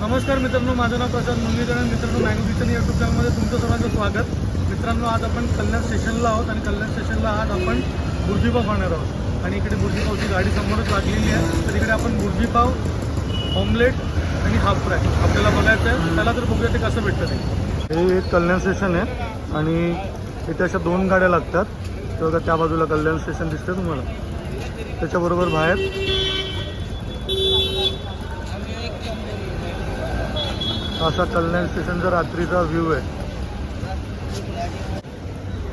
नमस्कार मित्रांनो माझं नाव प्रसाद मुंगीकर मित्रांनो मॅंगो किचन यूट्यूब चॅनलमध्ये तुमचं सर्वांचं स्वागत. मित्रांनो आज आपण कल्याण स्टेशनला आहोत आणि कल्याण स्टेशनला आज आपण बुर्जीपाव खाणार आहोत. आणि इकडे बुर्जीपावची गाडी समोरच लागलेली आहे. तर इकडे आपण बुर्जीपाव ऑमलेट आणि हाफ फ्राय आपल्याला बघायचं आहे. त्याला तर बघूया ते कसं भेटतं ते. हे एक कल्याण स्टेशन आहे आणि इथे अशा दोन गाड्या लागतात. ते त्या बाजूला कल्याण स्टेशन दिसतं तुम्हाला. त्याच्याबरोबर बाहेर असा कल्याण स्टेशनचा रात्रीचा व्ह्यू आहे.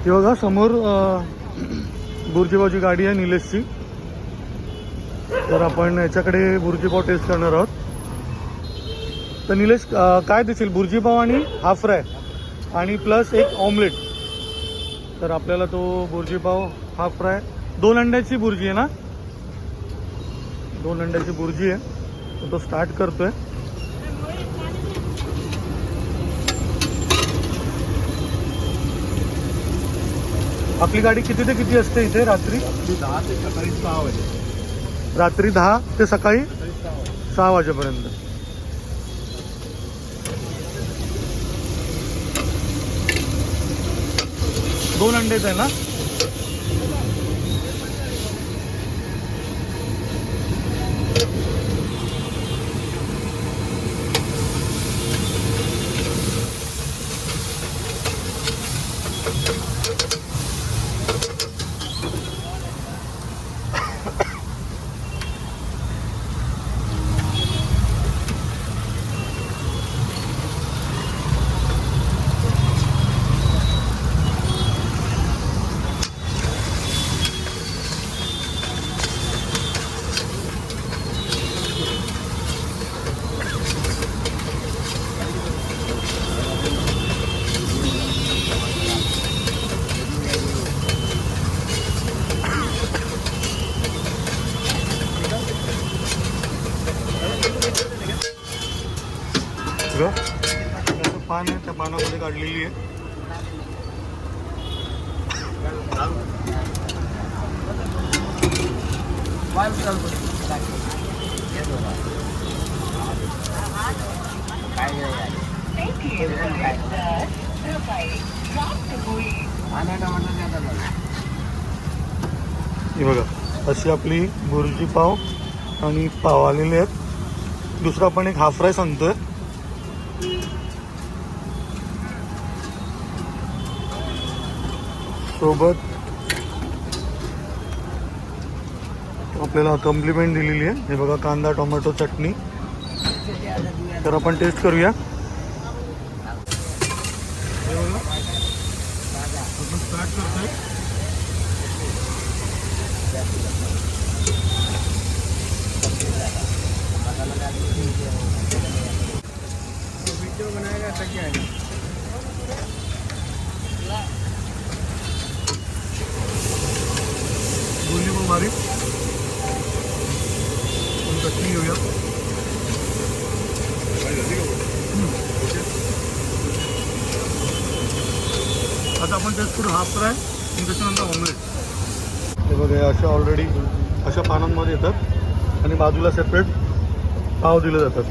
ते बघा समोर अं, बुर्जीपावची गाडी आहे निलेशची. तर आपण याच्याकडे बुर्जीपाव टेस्ट करणार आहोत. तर निलेश काय देशील बुर्जीपाव आणि हाफ फ्राय आणि प्लस एक ऑमलेट तर आपल्याला तो बुर्जीपाव हाफ फ्राय दोन अंड्याची बुर्जी आहे ना? दोन अंड्याची बुर्जी आहे. तो स्टार्ट करतोय. आपली गाडी किती ते किती असते इथे रात्री? दहा ते सकाळी सहा वाजे. रात्री दहा ते सकाळी सहा वाजेपर्यंत. दोन अंडेच आहे ना? त्याचं पान आहे त्या पानामध्ये काढलेली आहे. हे बघा अशी आपली बुर्जी पाव आणि पाव आलेले आहेत. दुसरा आपण एक हाफ फ्राय सांगतोय सोबत आपल्याला कॉम्प्लिमेंट दिलेली आहे. हे बघा कांदा टोमॅटो चटणी. तर आपण टेस्ट करूया. बनाएगा ऐसा क्या है बोलली पण बारीक पण चटणी घेऊया. आता आपण त्यात पुढे हाफ फ्राय त्याच्यानंतर ऑमलेट हे बघा अशा ऑलरेडी अशा पानांमध्ये येतात. आणि बाजूला सेपरेट पाव दिले जातात.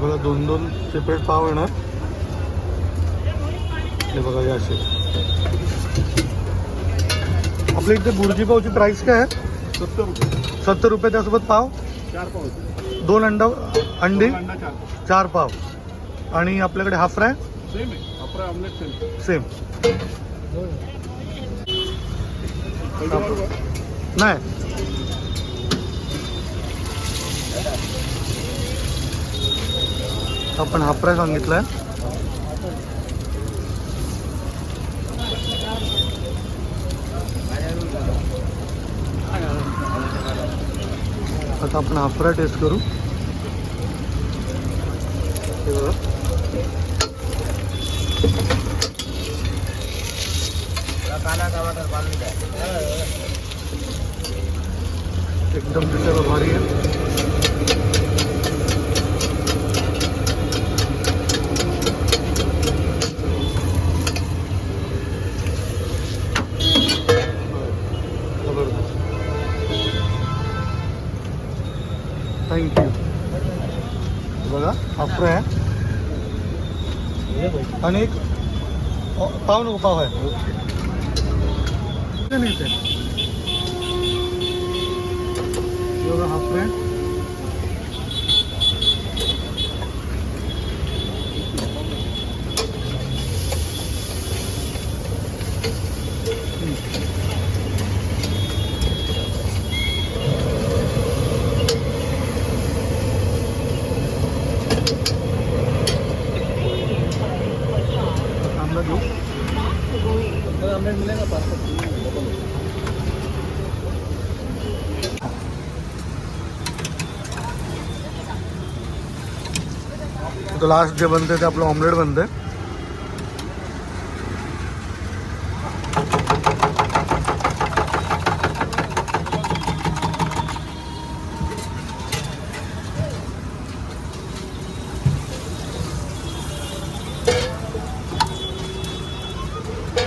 बघा दोन दोन सेपरेट पाव येणार. हे बघा हे असे आपल्या इथे बुर्जी पावची प्राइस काय आहे? सत्तर रुपये. सत्तर रुपये त्यासोबत पाव? चार पाव दोन अंडा अंडी? अंडा चार पाव. चार पाव. आणि आपल्याकडे हाफ फ्राय? सेम आहे. ऑमलेट सेम नाही. आपण हाफ फ्राय सांगितलाय. आता आपण हाफ़ फ्राय टेस्ट करूँ। हे एकदम भारी आहे फ्राय आहे. आणि एक अ, पाव नको पाव आहे. हे हाफ फ्राय कांदा घेऊ ऑमलेट मिलेगा पास्ता आता लास्ट जे बनते ते आपलं ऑमलेट बनते।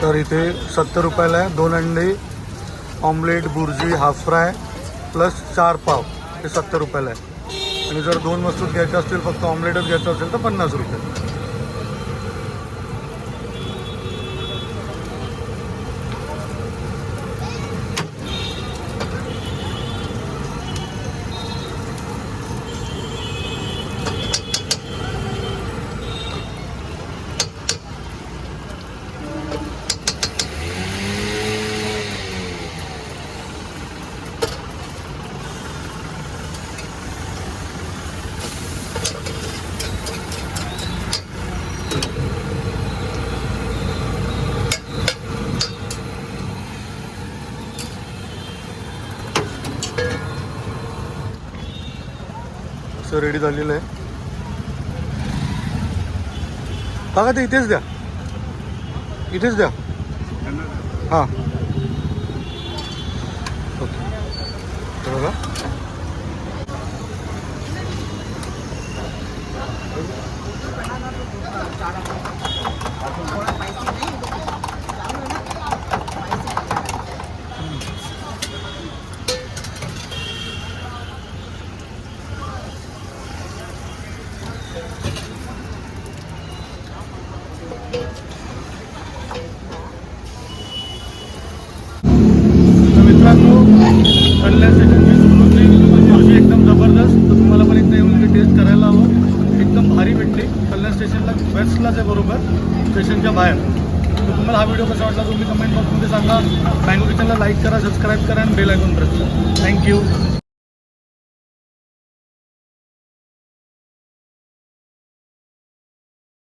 तर इथे सत्तर रुपयाला आहे. दोन अंडी omelette bhurji half fry plus चार पाव. हे सत्तर रुपयाला आहे. आणि जर दोन वस्तू घ्यायच्या असतील फक्त ऑमलेटच घ्यायचं असेल तर पन्नास रुपये. असं रेडी झालेलं आहे काका ते इथेच द्या. इथेच द्या. हां. ओके. हे बघा. मित्रांनो कल्याण स्टेशनची सुरुवाती एकदम जबरदस्त. तुम्हाला पण एकदा येऊन इथे टेस्ट करायला हवं. एकदम भारी भेटली कल्याण स्टेशनला वेस्टलाच आहे बरोबर स्टेशनच्या बाहेर. तर तुम्हाला हा व्हिडिओ कसा वाटला तुम्ही कमेंट बॉक्समध्ये सांगा. मँगो किचनला लाईक करा सबस्क्राईब करा आणि बेल आयकॉन प्रेस करा. Thank you